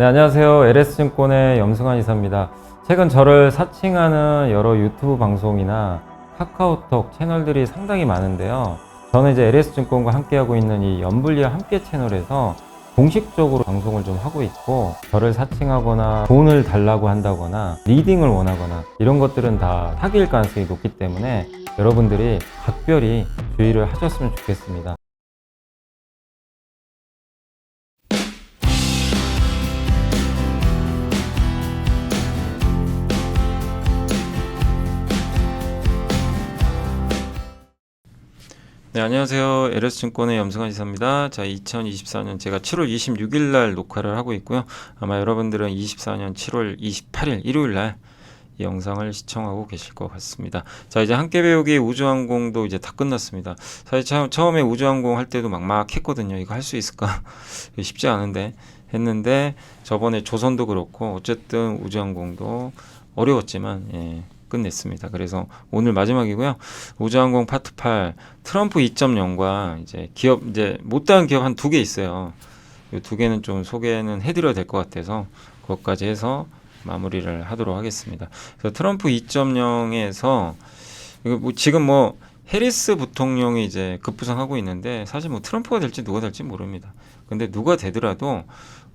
네, 안녕하세요. LS증권의 염승환 이사입니다. 최근 저를 사칭하는 여러 유튜브 방송이나 카카오톡 채널들이 상당히 많은데요. 저는 이제 LS증권과 함께하고 있는 이 연불리와 함께 채널에서 공식적으로 방송을 좀 하고 있고 저를 사칭하거나 돈을 달라고 한다거나 리딩을 원하거나 이런 것들은 다 사기일 가능성이 높기 때문에 여러분들이 각별히 주의를 하셨으면 좋겠습니다. 네, 안녕하세요. LS증권의 염승환 이사입니다. 자, 2024년 제가 7월 26일 날 녹화를 하고 있고요. 아마 여러분들은 24년 7월 28일 일요일 날이 영상을 시청하고 계실 것 같습니다. 자, 이제 함께 배우기 우주항공도 이제 다 끝났습니다. 사실 처, 처음에 우주항공 할 때도 막막했거든요. 이거 할 수 있을까? 쉽지 않은데 했는데 저번에 조선도 그렇고 어쨌든 우주항공도 어려웠지만 예, 끝냈습니다. 그래서 오늘 마지막이고요. 우주항공 파트 8 트럼프 2.0과 이제 기업 이제 못다한 기업 한 두 개 있어요. 이 두 개는 좀 소개는 해드려야 될 것 같아서 그것까지 해서 마무리를 하도록 하겠습니다. 그래서 트럼프 2.0에서 이거 뭐 지금 뭐 해리스 부통령이 이제 급부상하고 있는데 사실 뭐 트럼프가 될지 누가 될지 모릅니다. 근데 누가 되더라도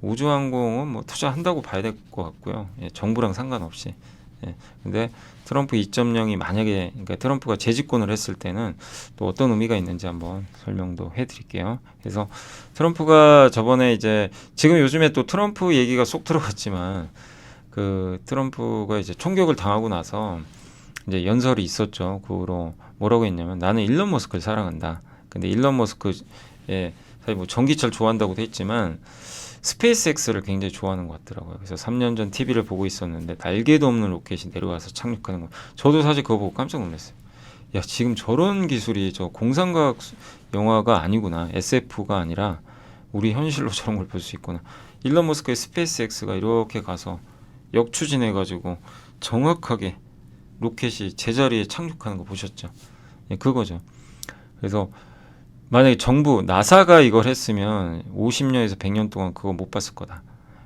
우주항공은 뭐 투자한다고 봐야 될 것 같고요. 예, 정부랑 상관없이. 예, 근데 트럼프 2.0이 만약에 그러니까 트럼프가 재집권을 했을 때는 또 어떤 의미가 있는지 한번 설명도 해드릴게요. 그래서 트럼프가 저번에 이제 지금 요즘에 또 트럼프 얘기가 쏙 들어갔지만 그 트럼프가 이제 총격을 당하고 나서 이제 연설이 있었죠. 그 후로 뭐라고 했냐면 나는 일론 머스크를 사랑한다. 근데 일론 머스크의 사실 뭐 전기차를 좋아한다고도 했지만 스페이스X를 굉장히 좋아하는 것 같더라고요. 그래서 3년 전 TV를 보고 있었는데 날개도 없는 로켓이 내려와서 착륙하는 거. 저도 사실 그거 보고 깜짝 놀랐어요. 야 지금 저런 기술이 저 공상과학 수- 영화가 아니구나. SF가 아니라 우리 현실로 저런 걸 볼 수 있구나. 일론 머스크의 스페이스X가 이렇게 가서 역추진해 가지고 정확하게 로켓이 제자리에 착륙하는 거 보셨죠? 예, 그거죠. 그래서 만약에 정부 나사가 이걸 했으면 50년에서 100년 동안 그거 못 봤을 거다.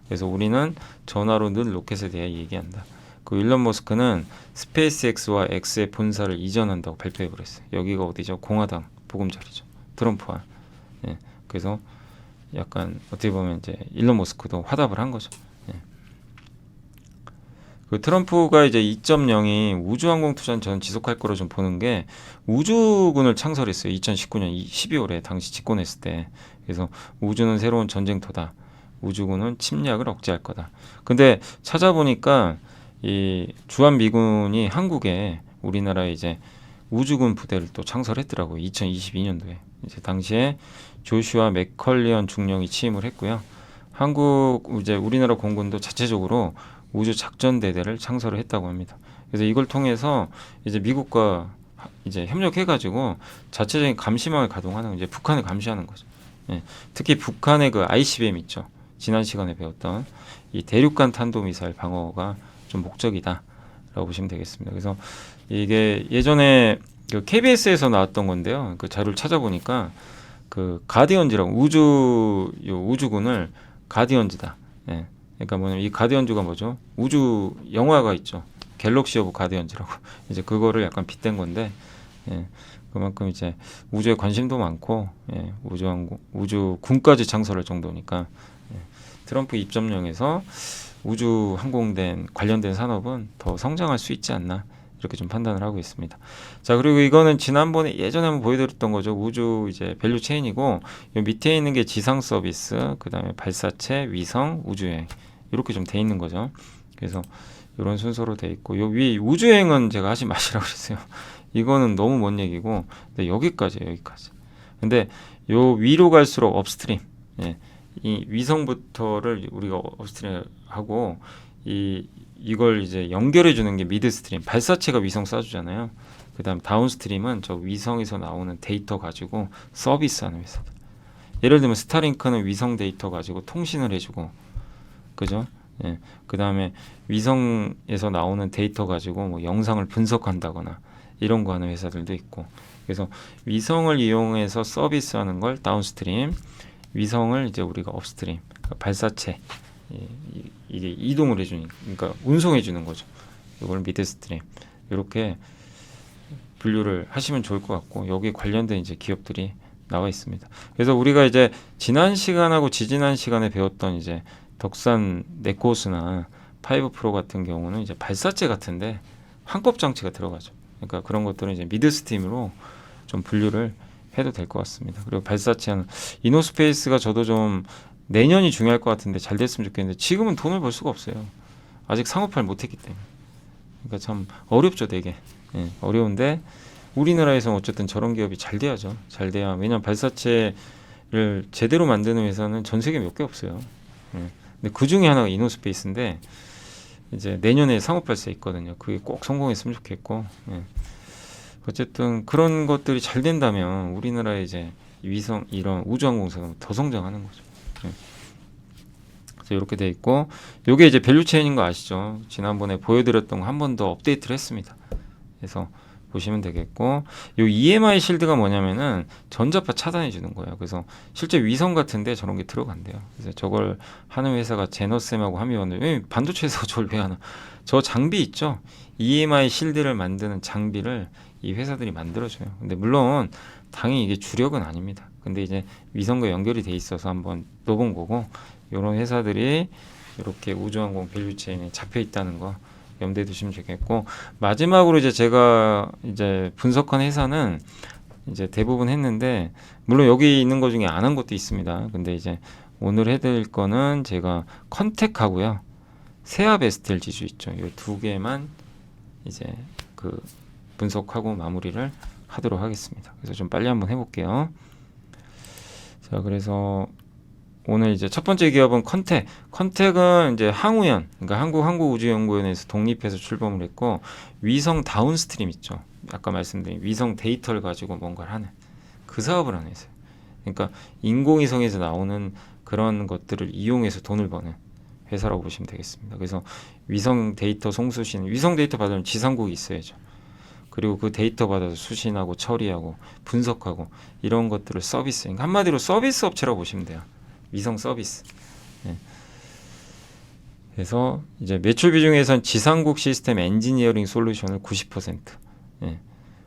그래서 우리는 전화로 늘 로켓에 대해 얘기한다. 그 일론 머스크는 스페이스X와 X의 본사를 이전한다고 발표해 버렸어요. 여기가 어디죠? 공화당 보금자리죠. 트럼프와. 예. 그래서 약간 어떻게 보면 이제 일론 머스크도 화답을 한 거죠. 예. 그 트럼프가 이제 2.0이 우주항공 투자는 저는 지속할 거로 좀 보는 게 우주군을 창설했어요. 2019년 12월에 당시 집권했을 때. 그래서 우주는 새로운 전쟁터다. 우주군은 침략을 억제할 거다. 근데 찾아보니까 이 주한 미군이 한국에 우리나라에 이제 우주군 부대를 또 창설했더라고요. 2022년도에. 이제 당시에 조슈아 맥컬리언 중령이 취임을 했고요. 한국 이제 우리나라 공군도 자체적으로 우주 작전 대대를 창설을 했다고 합니다. 그래서 이걸 통해서 이제 미국과 하- 이제 협력해가지고 자체적인 감시망을 가동하는 이제 북한을 감시하는 거죠. 예. 특히 북한의 그 ICBM 있죠. 지난 시간에 배웠던 이 대륙간 탄도 미사일 방어가 좀 목적이다라고 보시면 되겠습니다. 그래서 이게 예전에 그 KBS에서 나왔던 건데요. 그 자료를 찾아보니까 그 가디언즈라고 우주 요 우주군을 가디언즈다. 예. 그러니까 뭐냐면 이 가디언즈가 뭐죠? 우주 영화가 있죠. 갤럭시 오브 가디언즈라고 이제 그거를 약간 빗댄 건데 예. 그만큼 이제 우주에 관심도 많고 예. 우주 항공 우주 군까지 창설할 정도니까 예. 트럼프 입점령에서 우주 항공된 관련된 산업은 더 성장할 수 있지 않나 이렇게 좀 판단을 하고 있습니다. 자 그리고 이거는 지난번에 예전에 한번 보여드렸던 거죠. 우주 이제 밸류 체인이고 요 밑에 있는 게 지상 서비스, 그 다음에 발사체, 위성, 우주여행 이렇게 좀 돼 있는 거죠. 그래서 이런 순서로 돼 있고 요위 우주여행은 제가 하지 마시라고 그랬어요. 이거는 너무 먼 얘기고 근데 여기까지예요 여기까지. 근데 요 위로 갈수록 업스트림, 예, 이 위성부터를 우리가 업스트림 하고 이 이걸 이제 연결해 주는 게 미드 스트림 발사체가 위성 쏴 주잖아요. 그다음 다운 스트림은 저 위성에서 나오는 데이터 가지고 서비스하는 회사들. 예를 들면 스타링크는 위성 데이터 가지고 통신을 해주고, 그죠? 예. 그다음에 위성에서 나오는 데이터 가지고 뭐 영상을 분석한다거나 이런 거 하는 회사들도 있고. 그래서 위성을 이용해서 서비스하는 걸 다운스트림, 위성을 이제 우리가 업스트림, 그러니까 발사체 이- 이게 이동을 해주니까 그러니까 운송해 주는 거죠. 이걸 미드스트림 이렇게 분류를 하시면 좋을 것 같고 여기 관련된 이제 기업들이 나와 있습니다. 그래서 우리가 이제 지난 시간하고 지지난 시간에 배웠던 이제 덕산 네코스나 파이브 프로 같은 경우는 이제 발사체 같은데 환법 장치가 들어가죠. 그러니까 그런 것들은 이제 미드 스팀으로 좀 분류를 해도 될 것 같습니다. 그리고 발사체는 이노스페이스가 저도 좀 내년이 중요할 것 같은데 잘 됐으면 좋겠는데 지금은 돈을 벌 수가 없어요. 아직 상업화를 못했기 때문에. 그러니까 참 어렵죠, 되게. 예, 어려운데 우리나라에서 어쨌든 저런 기업이 잘 돼야죠. 잘 돼야 왜냐면 발사체를 제대로 만드는 회사는 전 세계 몇 개 없어요. 예. 근데 그 중에 하나가 이노스페이스인데 이제 내년에 상업 발사 있거든요. 그게 꼭 성공했으면 좋겠고. 예. 어쨌든 그런 것들이 잘 된다면 우리나라의 이제 위성 이런 우주항공사가 더 성장하는 거죠. 예. 그래서 이렇게 돼 있고 요게 이제 밸류 체인인 거 아시죠? 지난번에 보여드렸던 거 한 번 더 업데이트를 했습니다. 그래서 보시면 되겠고 요 EMI 실드가 뭐냐면은 전자파 차단해 주는 거예요. 그래서 실제 위성 같은데 저런 게 들어간대요. 그래서 저걸 하는 회사가 제너쌤하고 함의원을 왜 반도체 회사가 저걸 왜 하나? 저 장비 있죠? EMI 실드를 만드는 장비를 이 회사들이 만들어줘요. 근데 물론 당연히 이게 주력은 아닙니다. 근데 이제 위성과 연결이 돼 있어서 한번 넣어본 거고 이런 회사들이 이렇게 우주항공 밸류체인에 잡혀 있다는 거 염두에 두시면 좋겠고 마지막으로 이제 제가 이제 분석한 회사는 이제 대부분 했는데 물론 여기 있는 것 중에 안 한 것도 있습니다. 근데 이제 오늘 해드릴 거는 제가 컨택하고요. 세아베스텔 지수 있죠. 이 두 개만 이제 그 분석하고 마무리를 하도록 하겠습니다. 그래서 좀 빨리 한번 해볼게요. 자, 그래서 오늘 이제 첫 번째 기업은 컨택. 컨택은 이제 항우연, 그러니까 한국 항공우주연구원에서 독립해서 출범을 했고 위성 다운스트림 있죠. 아까 말씀드린 위성 데이터를 가지고 뭔가를 하는 그 사업을 하는 회사예요. 그러니까 인공위성에서 나오는 그런 것들을 이용해서 돈을 버는 회사라고 보시면 되겠습니다. 그래서 위성 데이터 송수신, 위성 데이터 받으면 지상국이 있어야죠. 그리고 그 데이터 받아서 수신하고 처리하고 분석하고 이런 것들을 서비스, 그러니까 한마디로 서비스 업체라고 보시면 돼요. 위성 서비스. 예. 그래서 이제 매출 비중에선 지상국 시스템 엔지니어링 솔루션을 90% 예,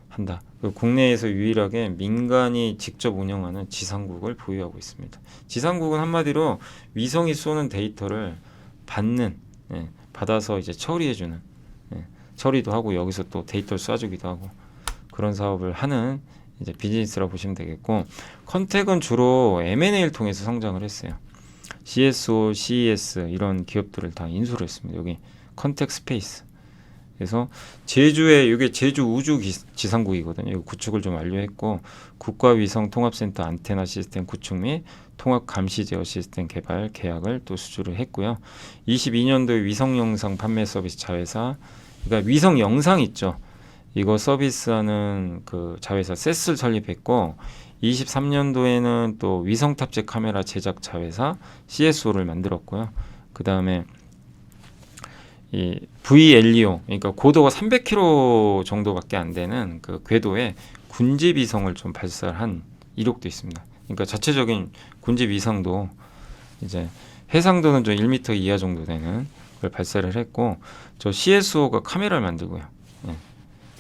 한다. 그리고 국내에서 유일하게 민간이 직접 운영하는 지상국을 보유하고 있습니다. 지상국은 한마디로 위성이 쏘는 데이터를 받는, 예, 받아서 이제 처리해주는, 예, 처리도 하고 여기서 또 데이터를 쏴주기도 하고 그런 사업을 하는 이제 비즈니스라고 보시면 되겠고 컨택은 주로 M&A를 통해서 성장을 했어요. CSO, CES 이런 기업들을 다 인수를 했습니다. 여기 컨택 스페이스. 그래서 제주에 이게 제주 우주 기, 지상국이거든요. 이 구축을 좀 완료했고 국가 위성 통합센터 안테나 시스템 구축 및 통합 감시 제어 시스템 개발 계약을 또 수주를 했고요. 22년도에 위성 영상 판매 서비스 자회사 그러니까 위성 영상 있죠. 이거 서비스하는 그 자회사 세스를 설립했고 23년도에는 또 위성 탑재 카메라 제작 자회사 CSO를 만들었고요. 그 다음에 이 VLEO 그러니까 고도가 300km 정도밖에 안 되는 그 궤도에 군집 위성을 좀 발사한 이력도 있습니다. 그러니까 자체적인 군집 위성도 이제 해상도는 좀 1m 이하 정도 되는 걸 발사를 했고 저 CSO가 카메라를 만들고요. 예.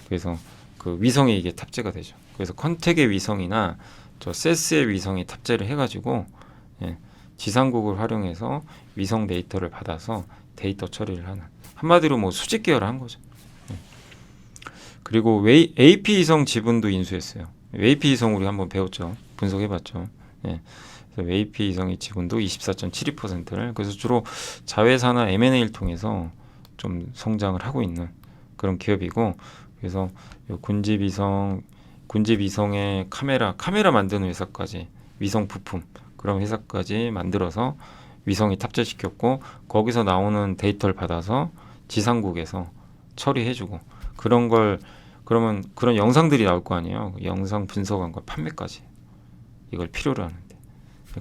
그래서 그 위성에 이게 탑재가 되죠. 그래서 컨택의 위성이나 저 세스의 위성이 탑재를 해가지고 예, 지상국을 활용해서 위성 데이터를 받아서 데이터 처리를 하는 한마디로 뭐 수직 계열을 한 거죠. 예. 그리고 웨이, AP 위성 지분도 인수했어요. AP 위성 우리 한번 배웠죠. 분석해봤죠. 예. AP 위성의 지분도 24.72%를 그래서 주로 자회사나 M&A를 통해서 좀 성장을 하고 있는 그런 기업이고 그래서 요 군집 위성 군집 위성의 카메라 카메라 만드는 회사까지 위성 부품 그런 회사까지 만들어서 위성이 탑재시켰고 거기서 나오는 데이터를 받아서 지상국에서 처리해주고 그런 걸 그러면 그런 영상들이 나올 거 아니에요. 영상 분석한 걸 판매까지 이걸 필요로 하는데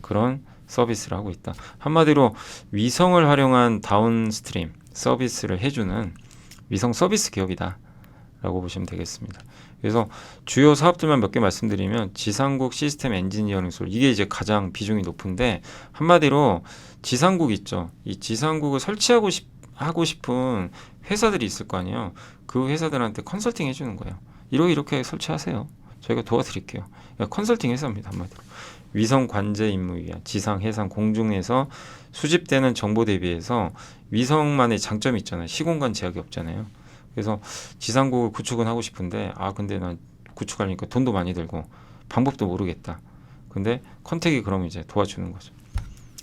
그런 서비스를 하고 있다. 한마디로 위성을 활용한 다운스트림 서비스를 해주는 위성 서비스 기업이다 라고 보시면 되겠습니다. 그래서 주요 사업들만 몇 개 말씀드리면 지상국 시스템 엔지니어링 솔 이게 이제 가장 비중이 높은데 한마디로 지상국 있죠. 이 지상국을 설치하고 싶 하고 싶은 회사들이 있을 거 아니에요. 그 회사들한테 컨설팅 해주는 거예요. 이렇게 이렇게 설치하세요. 저희가 도와드릴게요. 그러니까 컨설팅 회사입니다 한마디로. 위성 관제 임무 위한 지상, 해상, 공중에서 수집되는 정보 대비해서 위성만의 장점이 있잖아요. 시공간 제약이 없잖아요. 그래서 지상국을 구축은 하고 싶은데 아 근데 난 구축하려니까 돈도 많이 들고 방법도 모르겠다. 근데 컨택이 그럼 이제 도와주는 거죠.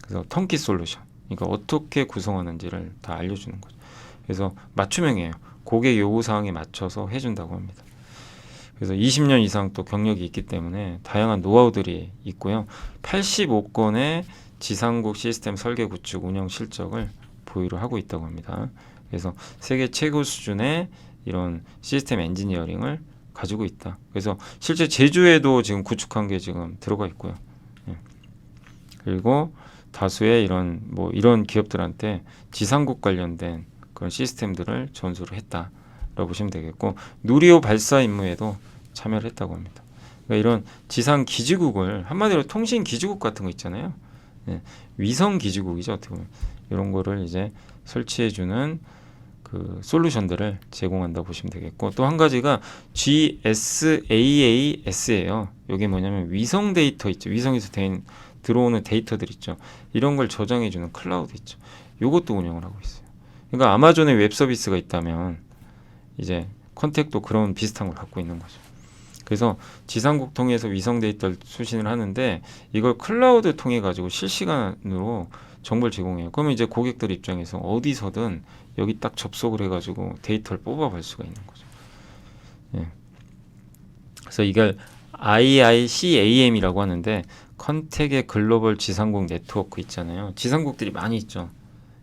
그래서 턴키 솔루션. 그러니까 어떻게 구성하는지를 다 알려주는 거죠. 그래서 맞춤형이에요. 고객 요구 사항에 맞춰서 해준다고 합니다. 그래서 20년 이상 또 경력이 있기 때문에 다양한 노하우들이 있고요. 85건의 지상국 시스템 설계 구축 운영 실적을 보유를 하고 있다고 합니다. 그래서 세계 최고 수준의 이런 시스템 엔지니어링을 가지고 있다. 그래서 실제 제주에도 지금 구축한 게 지금 들어가 있고요. 예. 그리고 다수의 이런 뭐 이런 기업들한테 지상국 관련된 그런 시스템들을 전수를 했다라고 보시면 되겠고 누리호 발사 임무에도 참여를 했다고 합니다. 그러니까 이런 지상 기지국을 한마디로 통신 기지국 같은 거 있잖아요. 예. 위성 기지국이죠 어떻게 보면 이런 거를 이제 설치해주는 그 솔루션들을 제공한다고 보시면 되겠고 또 한 가지가 GSAAS예요. 이게 뭐냐면 위성 데이터 있죠. 위성에서 된 들어오는 데이터들 있죠. 이런 걸 저장해 주는 클라우드 있죠. 요것도 운영을 하고 있어요. 그러니까 아마존의 웹 서비스가 있다면 이제 컨택도 그런 비슷한 걸 갖고 있는 거죠. 그래서 지상국 통해서 위성 데이터를 수신을 하는데 이걸 클라우드 통해 가지고 실시간으로 정보를 제공해요. 그러면 이제 고객들 입장에서 어디서든 여기 딱 접속을 해가지고 데이터를 뽑아볼 수가 있는 거죠. 예. 그래서 이걸 IICAM이라고 하는데 컨택의 글로벌 지상국 네트워크 있잖아요. 지상국들이 많이 있죠.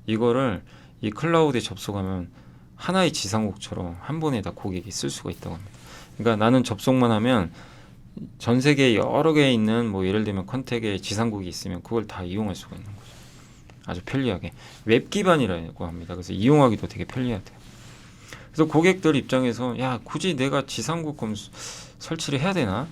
이거를 이 클라우드에 접속하면 하나의 지상국처럼 한 번에 다 고객이 쓸 수가 있다고 합니다. 그러니까 나는 접속만 하면 전 세계 여러 개 있는 뭐 예를 들면 컨택의 지상국이 있으면 그걸 다 이용할 수가 있는 거죠. 아주 편리하게 웹 기반이라고 합니다. 그래서 이용하기도 되게 편리하대요. 그래서 고객들 입장에서 야 굳이 내가 지상국 검 설치를 해야 되나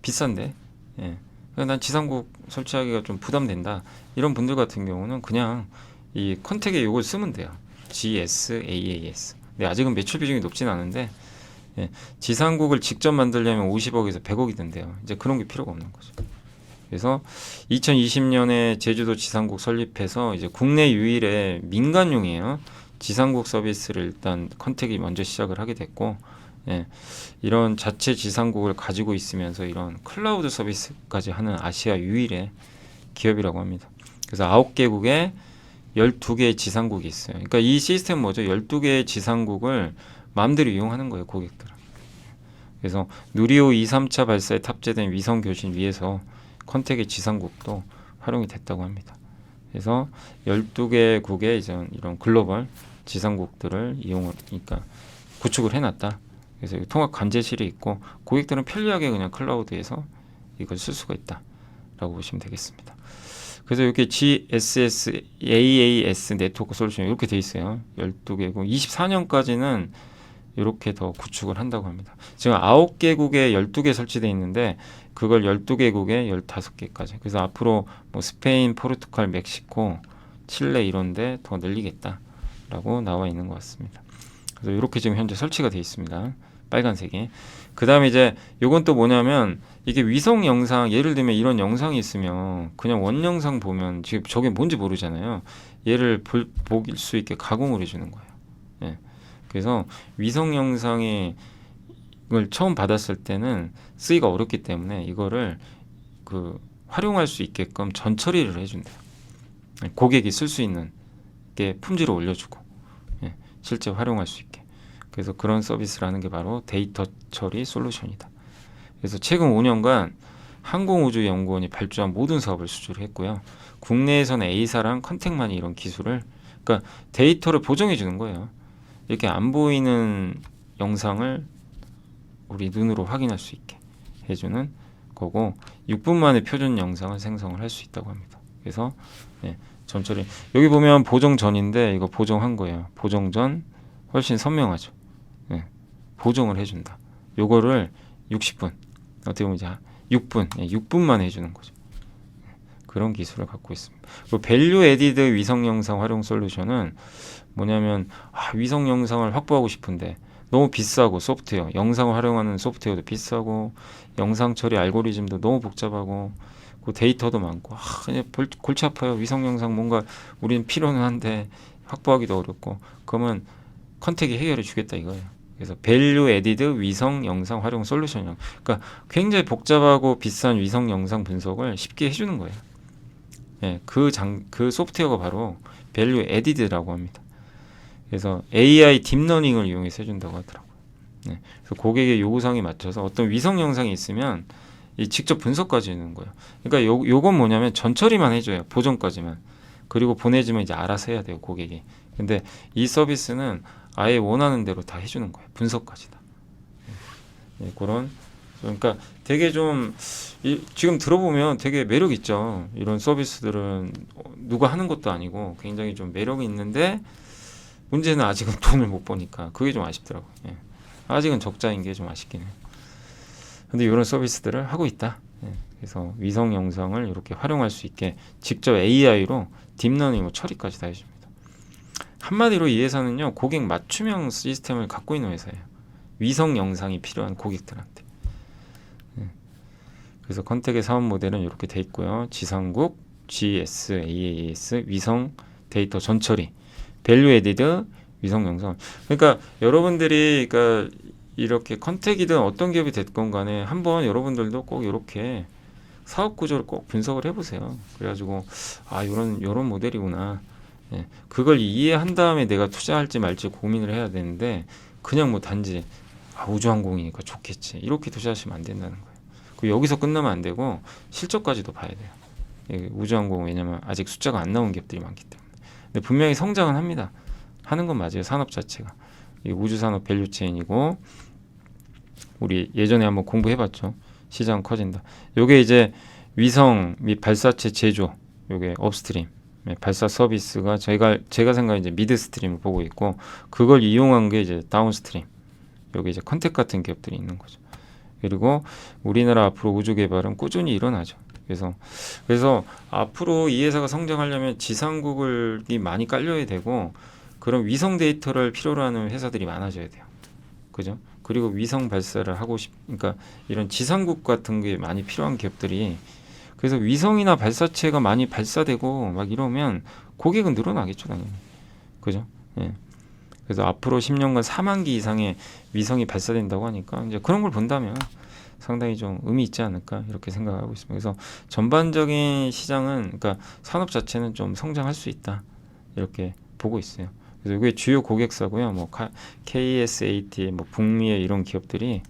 비싼데 예. 난 지상국 설치하기가 좀 부담된다 이런 분들 같은 경우는 그냥 이 컨택에 이걸 쓰면 돼요 GSAAS 근데 아직은 매출 비중이 높진 않은데 예. 지상국을 직접 만들려면 50억에서 100억이 된대요 이제 그런 게 필요가 없는 거죠 그래서 2020년에 제주도 지상국 설립해서 이제 국내 유일의 민간용이에요. 지상국 서비스를 일단 컨택이 먼저 시작을 하게 됐고 예, 이런 자체 지상국을 가지고 있으면서 이런 클라우드 서비스까지 하는 아시아 유일의 기업이라고 합니다. 그래서 아홉 개국에 12개의 지상국이 있어요. 그러니까 이 시스템 뭐죠? 12개의 지상국을 마음대로 이용하는 거예요, 고객들은. 그래서 누리호 2, 3차 발사에 탑재된 위성 교신 위에서 컨택의 지상국도 활용이 됐다고 합니다. 그래서 12개국의 이제 이런 글로벌 지상국들을 이용을 그러니까 구축을 해놨다. 그래서 통합 관제실이 있고 고객들은 편리하게 그냥 클라우드에서 이걸 쓸 수가 있다라고 보시면 되겠습니다. 그래서 이렇게 GSS, AAS 네트워크 솔루션 이렇게 돼 있어요. 12개국 24년까지는 이렇게 더 구축을 한다고 합니다. 지금 9개국에 12개 설치되어 있는데 그걸 12개국에 15개까지. 그래서 앞으로 뭐 스페인, 포르투갈, 멕시코, 칠레 이런데 더 늘리겠다라고 나와 있는 것 같습니다. 그래서 이렇게 지금 현재 설치가 되어 있습니다. 빨간색이. 그 다음에 이제 요건 또 뭐냐면 이게 위성 영상 예를 들면 이런 영상이 있으면 그냥 원 영상 보면 지금 저게 뭔지 모르잖아요. 얘를 볼수 있게 가공을 해주는 거예요. 예. 그래서 위성 영상이 을 처음 받았을 때는 쓰기가 어렵기 때문에 이거를 그 활용할 수 있게끔 전 처리를 해준대요. 고객이 쓸 수 있는 게 품질을 올려주고 예, 실제 활용할 수 있게. 그래서 그런 서비스를 하는 게 바로 데이터 처리 솔루션이다. 그래서 최근 5년간 항공우주연구원이 발주한 모든 사업을 수주를 했고요. 국내에서는 A사랑 컨택만이 이런 기술을 그러니까 데이터를 보정해 주는 거예요. 이렇게 안 보이는 영상을 우리 눈으로 확인할 수 있게 해주는 거고 6분 만에 표준 영상을 생성을 할 수 있다고 합니다. 그래서 네, 전처리 여기 보면 보정 전인데 이거 보정한 거예요. 보정 전 훨씬 선명하죠. 네, 보정을 해준다. 요거를 60분 어떻게 보면 이제 6분, 예, 6분만 해주는 거죠. 그런 기술을 갖고 있습니다. 그 밸류 에디드 위성 영상 활용 솔루션은 뭐냐면 아, 위성 영상을 확보하고 싶은데 너무 비싸고 소프트웨어, 영상을 활용하는 소프트웨어도 비싸고 영상 처리 알고리즘도 너무 복잡하고 그 데이터도 많고 아, 그냥 볼- 골치 아파요. 위성 영상 뭔가 우리는 필요는 한데 확보하기도 어렵고 그러면 컨택이 해결해 주겠다 이거예요. 그래서 밸류 에디드 위성 영상 활용 솔루션이요. 그러니까 굉장히 복잡하고 비싼 위성 영상 분석을 쉽게 해주는 거예요. 예, 그 장, 그 소프트웨어가 바로 밸류 에디드라고 합니다. 그래서 AI 딥러닝을 이용해서 해준다고 하더라고요. 네, 그래서 고객의 요구사항에 맞춰서 어떤 위성 영상이 있으면 이 직접 분석까지 해주는 거예요. 그러니까 요, 요건 뭐냐면 전처리만 해줘요. 보정까지만. 그리고 보내주면 이제 알아서 해야 돼요, 고객이. 근데 이 서비스는 아예 원하는 대로 다 해주는 거예요. 분석까지 다. 네, 그런 그러니까 되게 좀 이, 지금 들어보면 되게 매력 있죠. 이런 서비스들은 어, 누가 하는 것도 아니고 굉장히 좀 매력이 있는데 문제는 아직은 돈을 못 버니까 그게 좀 아쉽더라고요. 예. 아직은 적자인 게 좀 아쉽긴 해요. 근데 이런 서비스들을 하고 있다. 예. 그래서 위성 영상을 이렇게 활용할 수 있게 직접 AI로 딥러닝 처리까지 다 해줍니다. 한마디로 이 회사는요 고객 맞춤형 시스템을 갖고 있는 회사예요. 위성 영상이 필요한 고객들한테. 예. 그래서 컨택의 사업 모델은 이렇게 돼 있고요. 지상국, GS, AAS, 위성 데이터 전처리, 밸류 에디드, 위성 영상. 그러니까 여러분들이 그러니까 이렇게 컨택이든 어떤 기업이 됐건 간에 한번 여러분들도 꼭 이렇게 사업 구조를 꼭 분석을 해보세요. 그래가지고 아 이런 이런 모델이구나. 예, 그걸 이해한 다음에 내가 투자할지 말지 고민을 해야 되는데 그냥 뭐 단지 아, 우주항공이니까 좋겠지 이렇게 투자하시면 안 된다는 거예요. 그 여기서 끝나면 안 되고 실적까지도 봐야 돼요. 예, 우주항공 왜냐면 아직 숫자가 안 나온 기업들이 많기 때문에. 근데 분명히 성장은 합니다. 하는 건 맞아요. 산업 자체가 이 우주 산업 밸류 체인이고 우리 예전에 한번 공부해 봤죠. 시장 커진다. 요게 이제 위성 및 발사체 제조 요게 업스트림 네, 발사 서비스가 저희가 제가 생각에 이제 미드 스트림을 보고 있고 그걸 이용한 게 이제 다운스트림 여기 이제 컨택 같은 기업들이 있는 거죠. 그리고 우리나라 앞으로 우주 개발은 꾸준히 일어나죠. 그래서 그래서 앞으로 이 회사가 성장하려면 지상국이 많이 깔려야 되고 그런 위성 데이터를 필요로 하는 회사들이 많아져야 돼요. 그죠? 그리고 위성 발사를 하고 싶, 그러니까 이런 지상국 같은 게 많이 필요한 기업들이 그래서 위성이나 발사체가 많이 발사되고 막 이러면 고객은 늘어나겠죠, 당연히. 그죠? 예. 그래서 앞으로 10년간 4만 기 이상의 위성이 발사된다고 하니까 이제 그런 걸 본다면 상당히 좀 의미 있지 않을까 이렇게 생각하고 있습니다. 그래서 전반적인 시장은 그러니까 산업 자체는 좀 성장할 수 있다 이렇게 보고 있어요. 그래서 이게 주요 고객사고요. 뭐 카- KSAT, 뭐 북미의 이런 기업들이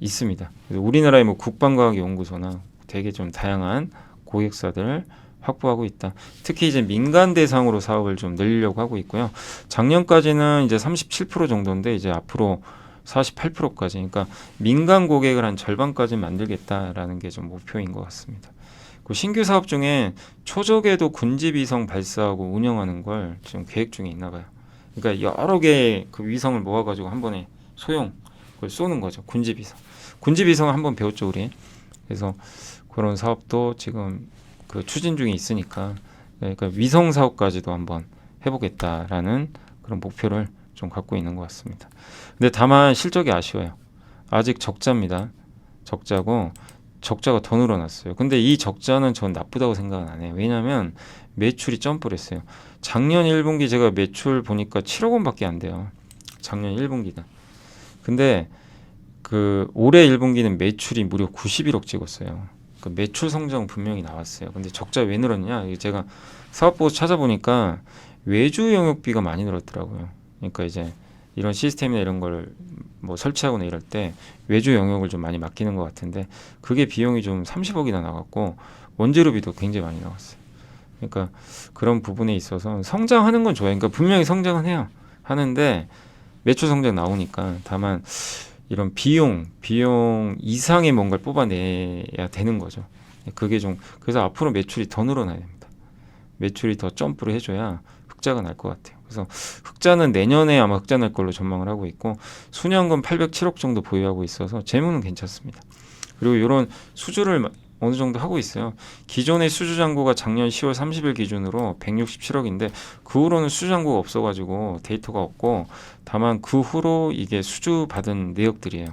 있습니다. 그래서 우리나라의 뭐 국방과학연구소나 되게 좀 다양한 고객사들을 확보하고 있다. 특히 이제 민간 대상으로 사업을 좀 늘리려고 하고 있고요. 작년까지는 이제 37% 정도인데 이제 앞으로 48%까지 그러니까 민간 고객을 한 절반까지 만들겠다라는 게 좀 목표인 것 같습니다. 그 신규 사업 중에 초적에도 군집 위성 발사하고 운영하는 걸 지금 계획 중에 있나 봐요. 그러니까 여러 개의 그 위성을 모아 가지고 한 번에 소형 그걸 쏘는 거죠. 군집 위성. 군집 위성 한번 배웠죠 우리. 그래서 그런 사업도 지금 그 추진 중에 있으니까 그러니까 위성 사업까지도 한번 해보겠다라는 그런 목표를 좀 갖고 있는 것 같습니다. 근데 다만 실적이 아쉬워요. 아직 적자입니다. 적자고 적자가 더 늘어났어요. 근데 이 적자는 전 나쁘다고 생각은 안 해요. 왜냐하면 매출이 점프를 했어요. 작년 1분기 제가 매출 보니까 7억 원밖에 안 돼요. 작년 1분기가. 근데 그 올해 1분기는 매출이 무려 91억 찍었어요. 그 매출 성장 분명히 나왔어요. 근데 적자 왜 늘었냐? 제가 사업보고 찾아보니까 외주 영역비가 많이 늘었더라고요. 그러니까 이제 이런 시스템이나 이런 걸 뭐 설치하거나 이럴 때 외주 영역을 좀 많이 맡기는 것 같은데 그게 비용이 좀 30억이나 나갔고 원재료비도 굉장히 많이 나왔어요. 그러니까 그런 부분에 있어서 성장하는 건 좋아요. 그러니까 분명히 성장은 해요. 하는데 매출 성장 나오니까 다만 이런 비용, 비용 이상의 뭔가를 뽑아내야 되는 거죠. 그게 좀 그래서 앞으로 매출이 더 늘어나야 됩니다. 매출이 더 점프를 해줘야 흑자가 날 것 같아요. 그래서 흑자는 내년에 아마 흑자 날 걸로 전망을 하고 있고 순연금 807억 정도 보유하고 있어서 재무는 괜찮습니다. 그리고 이런 수주를 마- 어느 정도 하고 있어요. 기존의 수주 잔고가 작년 10월 30일 기준으로 167억인데 그 후로는 수주 잔고가 없어가지고 데이터가 없고 다만 그 후로 이게 수주 받은 내역들이에요.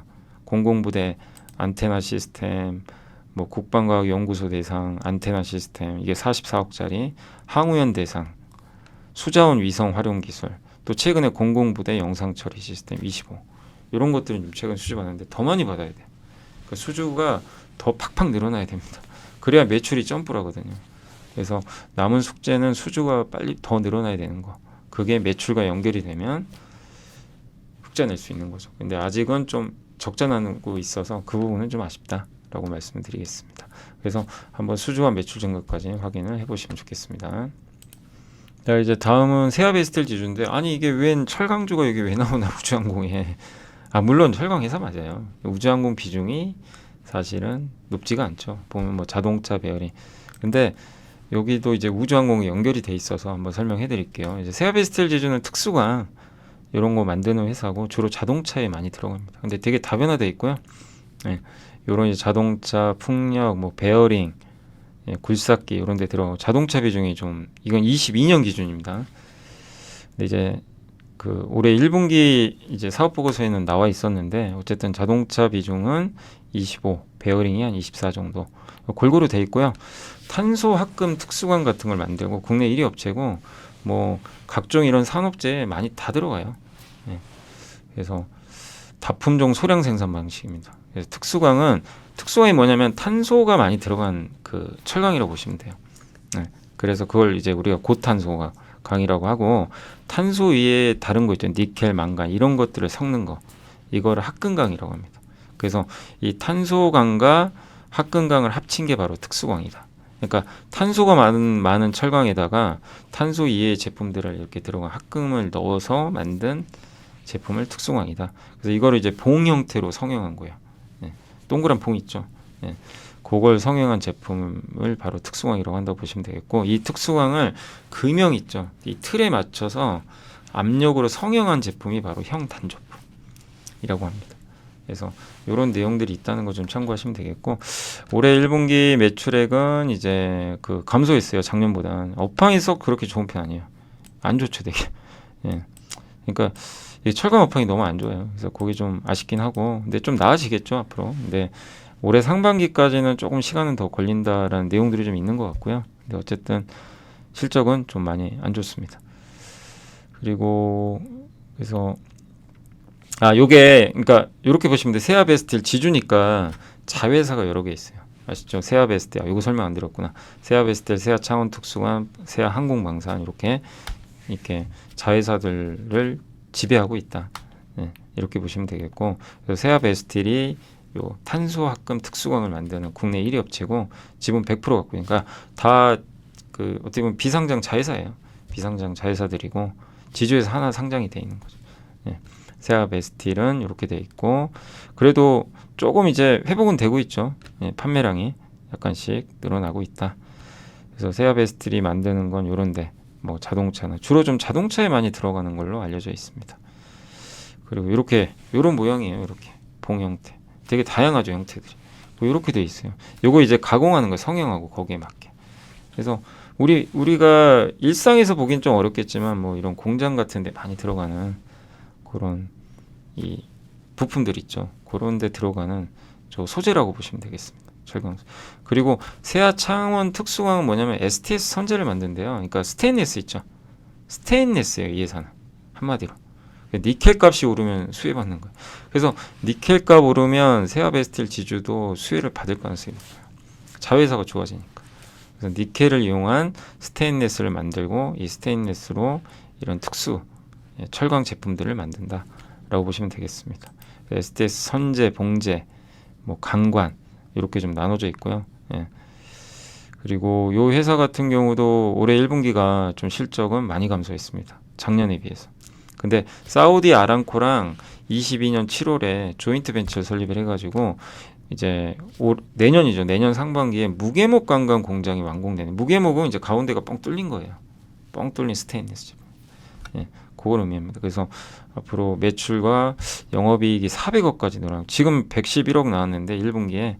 공공부대 안테나 시스템, 뭐 국방과학연구소 대상 안테나 시스템 이게 44억짜리, 항우연 대상, 수자원 위성 활용 기술, 또 최근에 공공부대 영상 처리 시스템 25 이런 것들은 좀 최근 수주 받았는데 더 많이 받아야 돼요. 그 수주가 더 팍팍 늘어나야 됩니다. 그래야 매출이 점프를 하거든요. 그래서 남은 숙제는 수주가 빨리 더 늘어나야 되는 거. 그게 매출과 연결이 되면 흑자 낼 수 있는 거죠. 근데 아직은 좀 적자 나고 있어서 그 부분은 좀 아쉽다라고 말씀드리겠습니다. 그래서 한번 수주와 매출 증가까지 확인을 해보시면 좋겠습니다. 자 이제 다음은 세아베스텔 지주인데 아니 이게 웬 철강주가 여기 왜 나오나 우주항공에 아 물론 철강 회사 맞아요. 우주항공 비중이 사실은 높지가 않죠. 보면 뭐 자동차 배열이 근데 여기도 이제 우주항공이 연결이 돼 있어서 한번 설명해 드릴게요. 이제 세아베스텔 지주는 특수광 이런 거 만드는 회사고 주로 자동차에 많이 들어갑니다. 근데 되게 다변화돼 있고요. 예, 요런 이제 자동차 풍력, 뭐 베어링, 예, 굴삭기 이런 데 들어가고 자동차 비중이 좀 이건 22년 기준입니다. 근데 이제 그 올해 1분기 이제 사업 보고서에는 나와 있었는데 어쨌든 자동차 비중은 25, 베어링이 한 24 정도 골고루 돼 있고요. 탄소 합금 특수관 같은 걸 만들고 국내 1위 업체고 뭐 각종 이런 산업재에 많이 다 들어가요. 예. 그래서 다품종 소량 생산 방식입니다. 그래서 특수광은 특수광이 뭐냐면 탄소가 많이 들어간 그 철강이라고 보시면 돼요. 네. 그래서 그걸 이제 우리가 고탄소가 강이라고 하고 탄소 위에 다른 거 있죠. 니켈, 망간 이런 것들을 섞는 거. 이거를 합금강이라고 합니다. 그래서 이 탄소강과 합금강을 합친 게 바로 특수광이다. 그러니까 탄소가 많은 많은 철강에다가 탄소 이외의 제품들을 이렇게 들어간 합금을 넣어서 만든 제품을 특수광이다. 그래서 이거를 이제 봉 형태로 성형한 거예요. 예. 동그란 봉 있죠. 예. 그걸 성형한 제품을 바로 특수광이라고 한다고 보시면 되겠고 이 특수광을 금형 있죠. 이 틀에 맞춰서 압력으로 성형한 제품이 바로 형 단조품이라고 합니다. 그래서 이런 내용들이 있다는 거 좀 참고하시면 되겠고 올해 1분기 매출액은 이제 그 감소했어요 작년보다 업황이 썩 그렇게 좋은 편 아니에요 안 좋죠 되게 예 그러니까 이 철강 업황이 너무 안 좋아요 그래서 그게 좀 아쉽긴 하고 근데 좀 나아지겠죠 앞으로 근데 올해 상반기까지는 조금 시간은 더 걸린다라는 내용들이 좀 있는 것 같고요 근데 어쨌든 실적은 좀 많이 안 좋습니다 그리고 그래서 아, 요게 그러니까 요렇게 보시면 돼. 세아베스틸 지주니까 자회사가 여러 개 있어요. 아시죠? 세아베스틸. 아, 요거 설명 안 드렸구나. 세아베스틸, 세아창원특수관, 세아항공방산 이렇게 이렇게 자회사들을 지배하고 있다. 네, 이렇게 보시면 되겠고 세아베스틸이 요 탄소 합금 특수광을 만드는 국내 1위 업체고 지분 100% 갖고 있으니까 다 그 어떻게 보면 비상장 자회사예요. 비상장 자회사들이고 지주에서 하나 상장이 돼 있는 거죠. 네. 세아베스틸은 이렇게 돼 있고 그래도 조금 이제 회복은 되고 있죠. 예, 판매량이 약간씩 늘어나고 있다. 그래서 세아베스틸이 만드는 건 요런데 뭐 자동차나 주로 좀 자동차에 많이 들어가는 걸로 알려져 있습니다. 그리고 이렇게 요런 모양이에요. 이렇게 봉 형태. 되게 다양하죠 형태들이. 뭐 이렇게 돼 있어요. 요거 이제 가공하는 거 성형하고 거기에 맞게. 그래서 우리 우리가 일상에서 보긴 좀 어렵겠지만 뭐 이런 공장 같은데 많이 들어가는 그런 이 부품들 있죠. 그런 데 들어가는 저 소재라고 보시면 되겠습니다. 철강. 그리고 세아 창원 특수광은 뭐냐면 STS 선재를 만든대요. 그러니까 스테인리스 있죠. 스테인리스예요, 이 회사는. 한마디로. 니켈 값이 오르면 수혜 받는 거예요. 그래서 니켈 값 오르면 세아베스틸 지주도 수혜를 받을 가능성이 높아요. 자회사가 좋아지니까. 그래서 니켈을 이용한 스테인리스를 만들고 이 스테인리스로 이런 특수 예, 철강 제품들을 만든다라고 보시면 되겠습니다. STS 선재, 봉제, 뭐 강관 이렇게 좀 나눠져 있고요. 예. 그리고 요 회사 같은 경우도 올해 1분기가 좀 실적은 많이 감소했습니다. 작년에 비해서. 근데 사우디 아람코랑 22년 7월에 조인트 벤처 설립을 해가지고 이제 올, 내년이죠. 내년 상반기에 무게목 관광 공장이 완공되는. 무게목은 이제 가운데가 뻥 뚫린 거예요. 뻥 뚫린 스테인리스 제품. 예, 그걸 의미합니다. 그래서 앞으로 매출과 영업이익이 400억까지 늘어나고 지금 111억 나왔는데 1분기에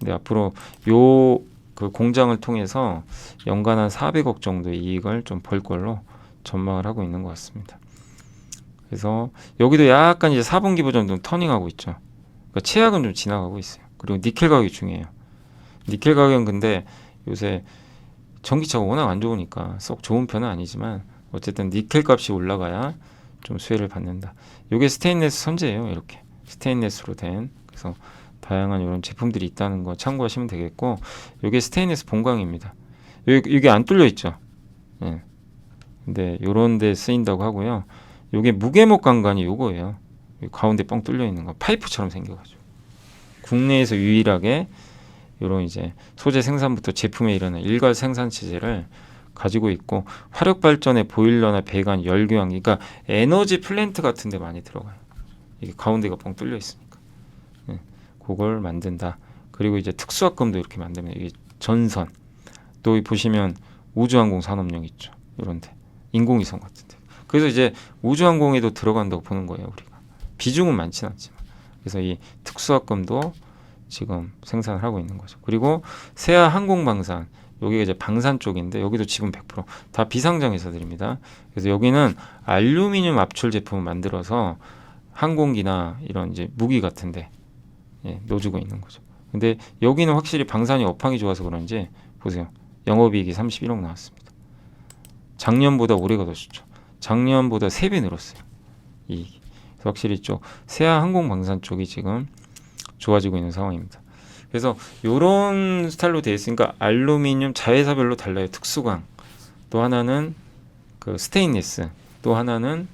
근데 앞으로 요 그 공장을 통해서 연간 한 400억 정도의 이익을 좀 벌 걸로 전망을 하고 있는 것 같습니다. 그래서 여기도 약간 이제 4분기보다는 좀 터닝하고 있죠. 그러니까 최악은 좀 지나가고 있어요. 그리고 니켈 가격이 중요해요. 니켈 가격은 근데 요새 전기차가 워낙 안 좋으니까 썩 좋은 편은 아니지만 어쨌든 니켈 값이 올라가야 좀 수혜를 받는다. 요게 스테인레스 선재예요. 이렇게 스테인레스로 된 그래서 다양한 이런 제품들이 있다는 거 참고하시면 되겠고 요게 스테인레스 본광입니다. 여기 이게 안 뚫려 있죠. 예. 근데 요런 데 쓰인다고 하고요. 요게 무게목 강간이 요거예요. 이 가운데 뻥 뚫려 있는 거 파이프처럼 생겨가지고 국내에서 유일하게 요런 이제 소재 생산부터 제품에 이르는 일괄 생산 체제를 가지고 있고 화력 발전의 보일러나 배관, 열교환, 그러니까 에너지 플랜트 같은 데 많이 들어가요. 이게 가운데가 뻥 뚫려 있으니까. 예, 그걸 만든다. 그리고 이제 특수화금도 이렇게 만들면 이게 전선. 또이 보시면 우주항공 산업용 있죠. 이런데 인공위성 같은데. 그래서 이제 우주항공에도 들어간다고 보는 거예요, 우리가. 비중은 많지는 않지만. 그래서 이 특수화금도 지금 생산을 하고 있는 거죠. 그리고 세아 항공방산 여기가 이제 방산 쪽인데 여기도 지금 100%다 비상장 회사들입니다. 그래서 여기는 알루미늄 압출 제품을 만들어서 항공기나 이런 이제 무기 같은데 예, 넣어주고 있는 거죠. 근데 여기는 확실히 방산이 업황이 좋아서 그런지 보세요. 영업이익이 31억 나왔습니다. 작년보다 올해가 더 좋죠. 작년보다 3배 늘었어요. 이익이. 확실히 쪽 세아 항공방산 쪽이 지금 좋아지고 있는 상황입니다. 그래서 요런 스타일로 되어 있으니까 알루미늄 자회사별로 달라요. 특수광. 또 하나는 그 스테인리스. 또 하나는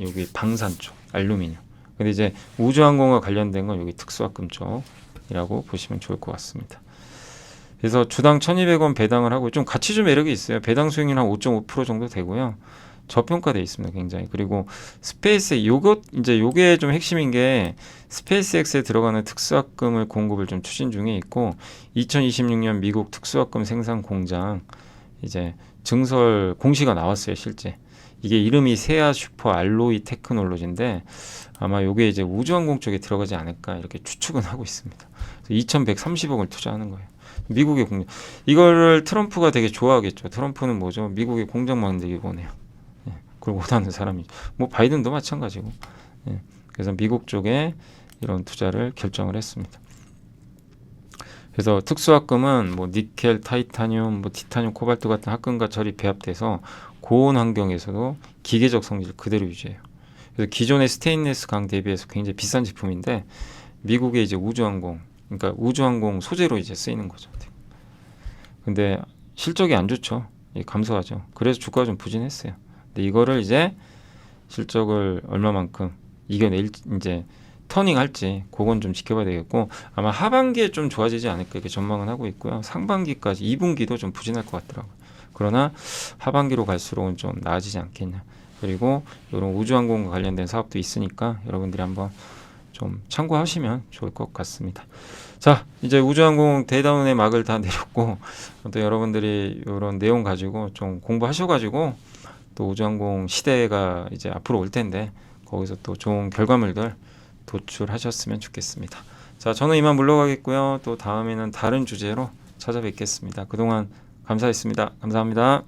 여기 방산 쪽 알루미늄. 근데 이제 우주항공과 관련된 건 여기 특수화금 쪽이라고 보시면 좋을 것 같습니다. 그래서 주당 1,200원 배당을 하고 좀 가치 좀 매력이 있어요. 배당 수익률 한 5.5% 정도 되고요. 저평가돼 있습니다. 굉장히. 그리고 스페이스 요것 이제 요게 좀 핵심인 게 스페이스X에 들어가는 특수학금을 공급을 좀 추진 중에 있고 2026년 미국 특수학금 생산 공장 이제 증설 공시가 나왔어요, 실제. 이게 이름이 세아 슈퍼 알로이 테크놀로지인데 아마 요게 이제 우주항공 쪽에 들어가지 않을까 이렇게 추측은 하고 있습니다. 2,130억을 투자하는 거예요. 미국의 공장. 이거를 트럼프가 되게 좋아하겠죠. 트럼프는 뭐죠? 미국의 공장 만들기 원해요. 예, 그걸 원하는 사람이. 뭐 바이든도 마찬가지고. 예, 그래서 미국 쪽에 이런 투자를 결정을 했습니다. 그래서 특수학금은 뭐 니켈, 타이타늄, 뭐 티타늄, 코발트 같은 합금과 철이 배합돼서 고온 환경에서도 기계적 성질 그대로 유지해요. 그래서 기존의 스테인리스 강 대비해서 굉장히 비싼 제품인데 미국의 이제 우주항공, 그러니까 우주항공 소재로 이제 쓰이는 거죠. 근데 실적이 안 좋죠. 이 감소하죠. 그래서 주가가 좀 부진했어요. 근데 이거를 이제 실적을 얼마만큼 이겨낼 이제 터닝할지 그건 좀 지켜봐야 되겠고 아마 하반기에 좀 좋아지지 않을까 이렇게 전망은 하고 있고요. 상반기까지 2분기도 좀 부진할 것 같더라고요. 그러나 하반기로 갈수록은 좀 나아지지 않겠냐. 그리고 이런 우주항공과 관련된 사업도 있으니까 여러분들이 한번 좀 참고하시면 좋을 것 같습니다. 자, 이제 우주항공 대다운의 막을 다 내렸고 또 여러분들이 이런 내용 가지고 좀 공부하셔가지고 또 우주항공 시대가 이제 앞으로 올 텐데 거기서 또 좋은 결과물들 도출하셨으면 좋겠습니다. 자, 저는 이만 물러가겠고요. 또 다음에는 다른 주제로 찾아뵙겠습니다. 그동안 감사했습니다. 감사합니다.